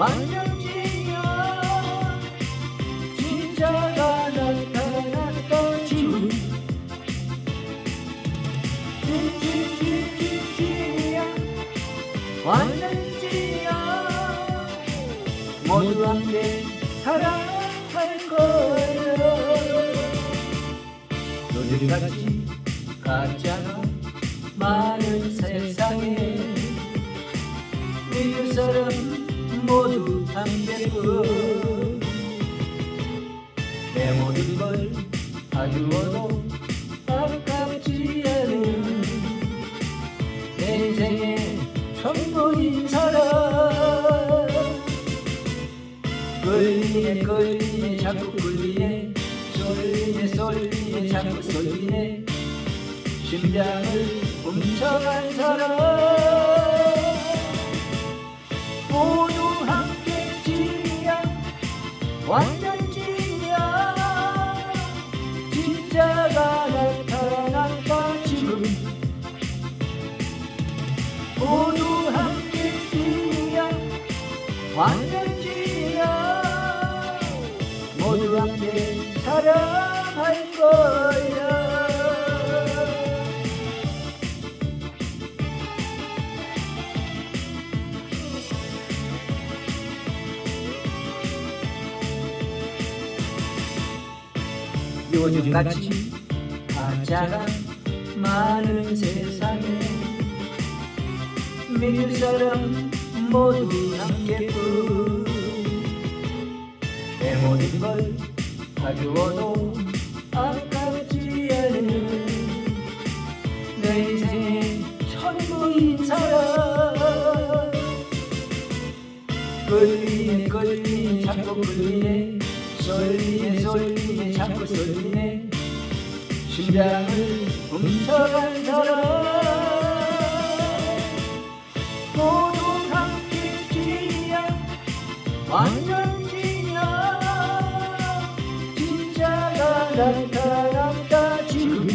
완전지야. 모두 함께 사랑할 거야 너희같이 가짜가 많은 세상에 미울 사람 모두 함께뿐 내 모든 걸 가두어도 아깝지 않은 내 인생의 전부인 사람. 끌리네 끌리네 자꾸 끌리네. 쏠리네 쏠리네 자꾸 쏠리네. 심장을 훔쳐간 사람 완전 찐이야. 진짜가 나타났다 지금 모두 함께 찐이야. 완전 찐이야. 모두 함께 사랑할 거야 요즘같이 가짜가 많은 세상에 믿을 사람 모두 함께뿐 내 모든 걸 가져와도 아깝지 않은 내 인생의 전부인 사람. 끌리네 끌리네 자꾸 끌리네 쏠리네 쏠리네 자꾸 쏠리네. 심장을 훔쳐간 사람 모두 함께 찐이야. 완전 찐이야. 진짜가 나타났다 지금.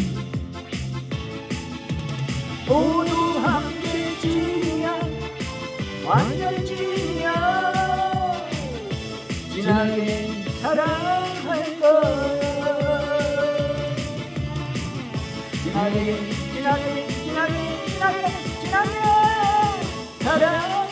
모두 함께 찐이야. 완전 찐이야. 진하게 사랑할 거야. 진하게 진하게 진하게 진하게 사랑할